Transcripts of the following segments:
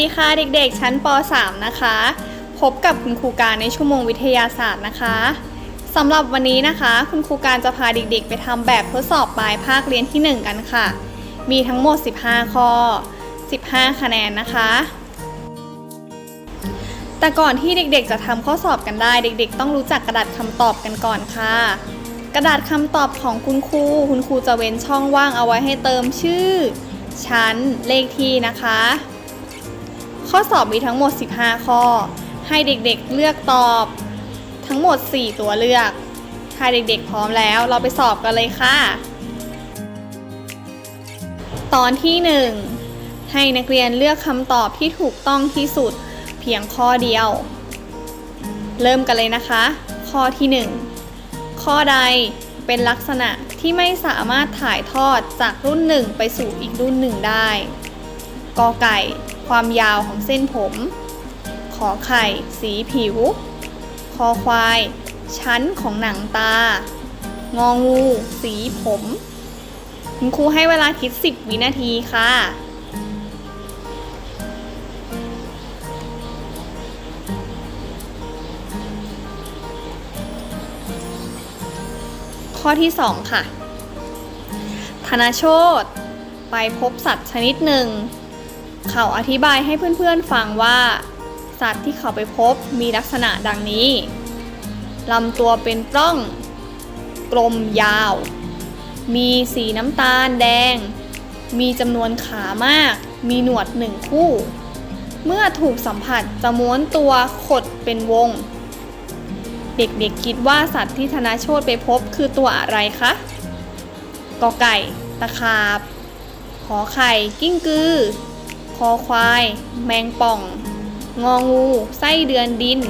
ดีค่ะเด็กๆ ชั้นป .3 นะคะ พบกับคุณครูการในชั่วโมงวิทยาศาสตร์นะคะสำหรับวันนี้นะคะ คุณครูการจะพาเด็กๆ ไปทำแบบทดสอบปลายภาคเรียนที่ 1 กันค่ะ มีทั้งหมด 15 ข้อ 15 คะแนนนะคะ แต่ก่อนที่เด็กๆ จะทำข้อสอบกันได้ เด็กๆ ต้องรู้จักกระดาษคำตอบกันก่อนค่ะ กระดาษคำตอบของคุณครู คุณครูจะเว้นช่องว่างเอาไว้ให้เติมชื่อ ชั้น เลขที่นะคะ ข้อสอบมีทั้งหมด 15 ข้อ ให้เด็กๆเลือกตอบ ทั้งหมด 4 ตัวเลือกถ้าเด็กๆพร้อมแล้ว เราไปสอบกันเลยค่ะ ตอนที่ 1 ให้นักเรียนเลือกคำตอบที่ถูกต้องที่สุด เพียงข้อเดียว เริ่มกันเลยนะคะ ข้อที่ 1 ข้อใดเป็นลักษณะที่ไม่สามารถถ่ายทอดจากรุ่นหนึ่งไปสู่อีกรุ่นหนึ่งได้กอไก่ ความยาวของเส้นผม ขอไข่ สีผิว คอควาย ชั้นของหนังตา งองู สีผม คุณครูให้เวลาคิด 10 วินาทีค่ะข้อที่ 2 ค่ะ ธนาโชตไปพบสัตว์ชนิดหนึ่ง เขาอธิบายให้เพื่อนๆฟังว่า สัตว์ที่เขาไปพบมีลักษณะดังนี้ลำตัวเป็นปล้อง กลมยาว มีสีน้ำตาลแดง มีจำนวนขามาก มีหนวดหนึ่งคู่ เมื่อถูกสัมผัสจะม้วนตัวขดเป็นวง เด็กๆคิดว่าสัตว์ที่ธนาโชตไปพบคือตัวอะไรคะกอไก่ ตะขาบ ขอไข่ กิ้งกือ คอควาย แมงป่อง งองู ไส้เดือนดิน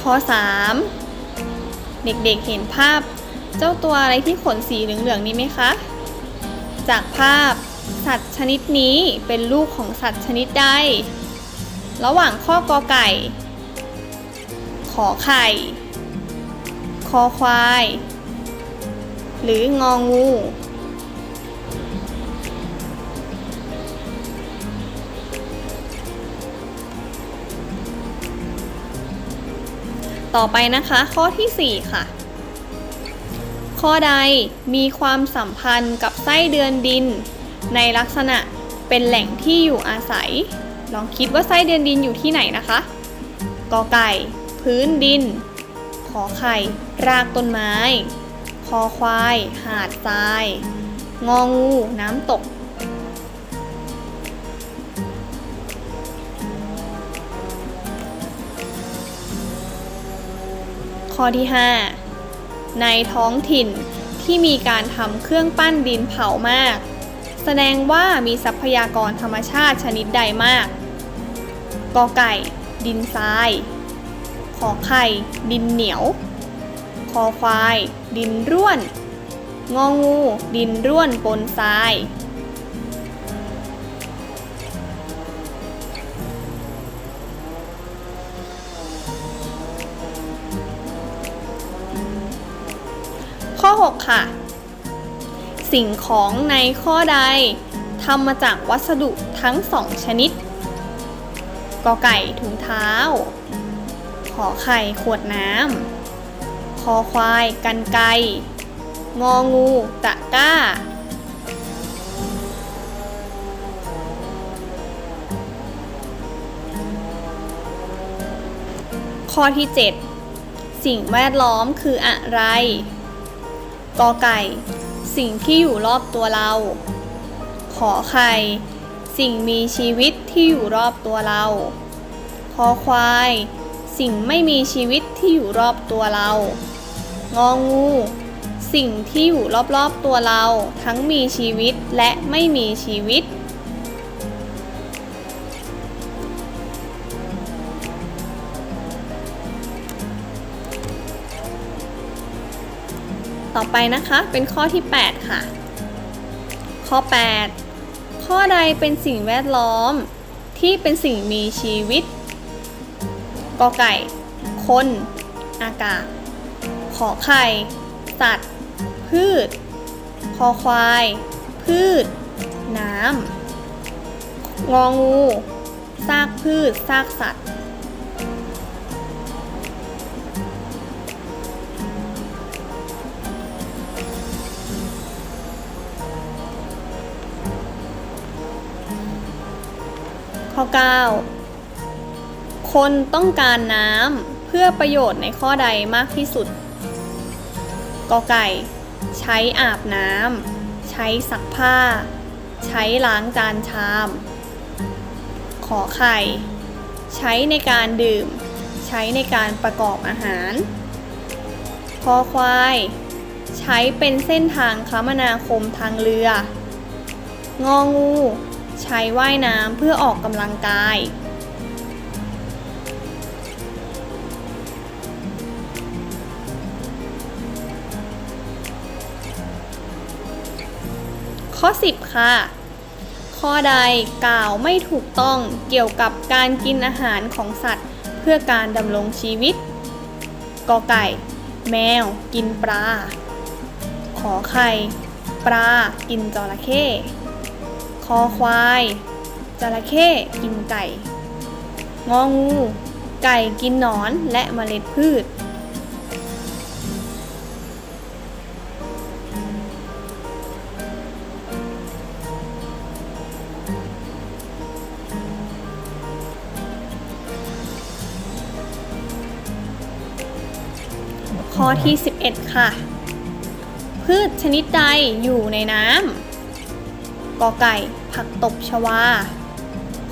ข้อ 3 เด็กๆเห็นภาพเจ้าตัวอะไรที่ขนสีเหลืองๆนี้ไหมคะ จากภาพสัตว์ชนิดนี้เป็นลูกของสัตว์ชนิดใด ระหว่างข้อกอไก่ ขอไข่ คอควาย หรืององู ต่อไปนะคะข้อที่ 4 ค่ะ ข้อใดมีความสัมพันธ์กับไส้เดือนดิน ในลักษณะเป็นแหล่งที่อยู่อาศัย ลองคิดว่าไส้เดือนดินอยู่ที่ไหนนะคะกอไก่ พื้นดิน ขอไข่ รากต้นไม้ คอควาย หาดทราย งองู น้ำตก ข้อที่ 5 ในท้องถิ่นที่มีการทำเครื่องปั้นดินเผามาก แสดงว่ามีทรัพยากรธรรมชาติชนิดใดมากกอไก่ ดินทราย อไข่ ดินเหนียว คอควาย ดินร่วน งองู ดินร่วนปนทราย ข้อ 6 ค่ะ สิ่งของในข้อใดทำมาจากวัสดุทั้งสองชนิดกอไก่ถุงเท้า ขอไข่ขวดน้ำ คอควายกันไกงองูตะก้า ข้อที่ 7 สิ่งแวดล้อมคืออะไร กอไก่ สิ่งที่อยู่รอบตัวเรา ขอไข่ สิ่งมีชีวิตที่อยู่รอบตัวเรา คอควาย สิ่งไม่มีชีวิตที่อยู่รอบตัวเรา งองู สิ่งที่อยู่รอบๆตัวเรา ทั้งมีชีวิตและไม่มีชีวิตต่อไปนะคะเป็นข้อที่ 8 ค่ะ ข้อ 8 ข้อใดเป็นสิ่งแวดล้อมที่เป็นสิ่งมีชีวิต กอไก่ คน อากาศ ขอไข่ สัตว์ พืช คอควาย พืช น้ำ งองู ซากพืช ซากสัตว์ ข้อ 9 คนต้องการน้ำเพื่อประโยชน์ในข้อใดมากที่สุด กอไก่ ใช้อาบน้ำ ใช้ซักผ้า ใช้ล้างจานชาม ขอไข่ ใช้ในการดื่ม ใช้ในการประกอบอาหาร คอควาย ใช้เป็นเส้นทางคมนาคมทางเรือ งองู ใช้ว่ายน้ำเพื่อออกกำลังกาย ข้อ 10 ค่ะ ข้อใดกล่าวไม่ถูกต้องเกี่ยวกับการกินอาหารของสัตว์ เพื่อการดำรงชีวิตกอไก่ แมว กินปลา ขอไข่ ปลา กินจระเข้ คอควาย จระเข้กินไก่ งองู ไก่กินหนอนและเมล็ดพืช ข้อที่ 11 ค่ะ พืชชนิดใดอยู่ในน้ำกอไก่ ผักตบชวา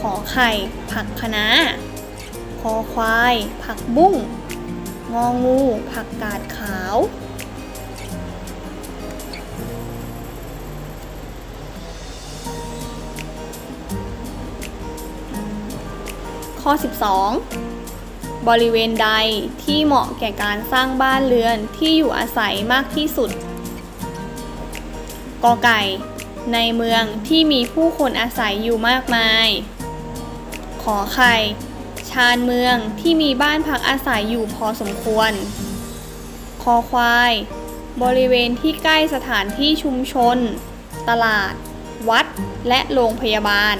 ขอไข่ ผักคะน้าคอควาย ผักบุ้ง งองู ผักกาดขาว ข้อ 12 บริเวณใดที่เหมาะแก่การสร้างบ้านเรือนที่อยู่อาศัยมากที่สุด กอไก่ ในเมืองที่มีผู้คนอาศัยอยู่มากมาย ขอไข่ ชานเมืองที่มีบ้านพักอาศัยอยู่พอสมควร คอควาย บริเวณที่ใกล้สถานที่ชุมชน ตลาด วัด และโรงพยาบาล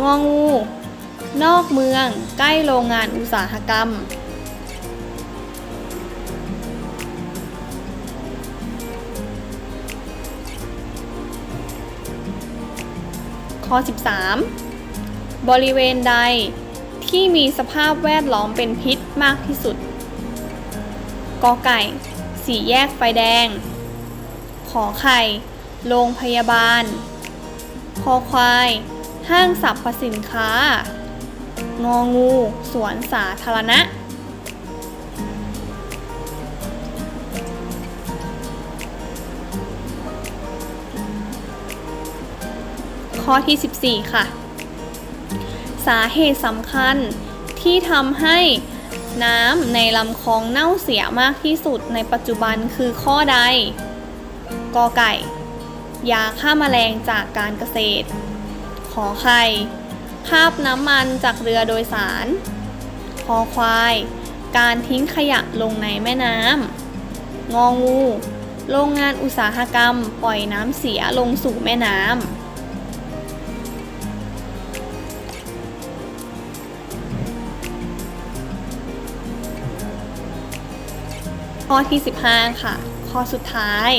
งองู นอกเมืองใกล้โรงงานอุตสาหกรรม ข้อ 13 บริเวณใดที่มีสภาพแวดล้อมเป็นพิษมากที่สุด กอไก่ สี่แยกไฟแดง ขอไข่ โรงพยาบาล คอควาย ห้างสรรพสินค้า งองู สวนสาธารณะ ข้อที่ 14 ค่ะ สาเหตุสำคัญที่ทำให้น้ำในลำคลองเน่าเสียมากที่สุดในปัจจุบันคือข้อใด กอไก่ ยาฆ่าแมลงจากการเกษตร ขอไข่ คาบน้ำมันจากเรือโดยสาร คอควาย การทิ้งขยะลงในแม่น้ำ งองู โรงงานอุตสาหกรรม ปล่อยน้ำเสียลงสู่แม่น้ำข้อที่ 15 ค่ะ ข้อสุดท้าย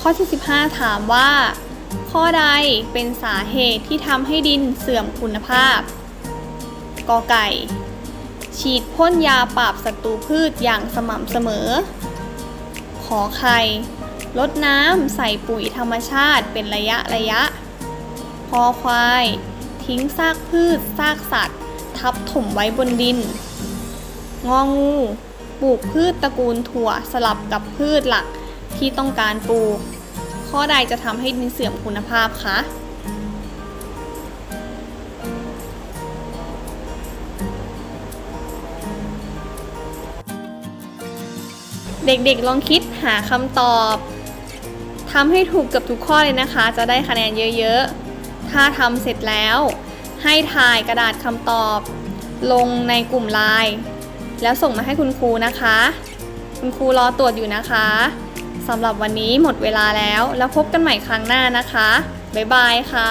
ข้อที่ 15 ถามว่า ข้อใดเป็นสาเหตุที่ทำให้ดินเสื่อมคุณภาพ กอไก่ ฉีดพ่นยาปราบศัตรูพืชอย่างสม่ำเสมอ ขอไข่ลดน้ำใส่ปุ๋ยธรรมชาติเป็นระยะระยะพอควาย ทิ้งซากพืชซากสัตว์ ทับถมไว้บนดิน งองู ปลูกพืชตระกูลถั่วสลับกับพืชหลักที่ต้องการปลูก ข้อใดจะทำให้ดินเสื่อมคุณภาพคะเด็กๆ ลองคิดหาคำตอบทำให้ถูกเกับทุกข้อเลยนะคะ จะได้คะแนนเยอะๆ ถ้าทำเสร็จแล้ว ให้ถ่ายกระดาษคำตอบ ลงในกลุ่มไลน์แล้วส่งมาให้คุณครูนะคะ คุณครูรอตรวจอยู่นะคะ สำหรับวันนี้หมดเวลาแล้ว แล้วพบกันใหม่ครั้งหน้านะคะ บ๊ายบายค่ะ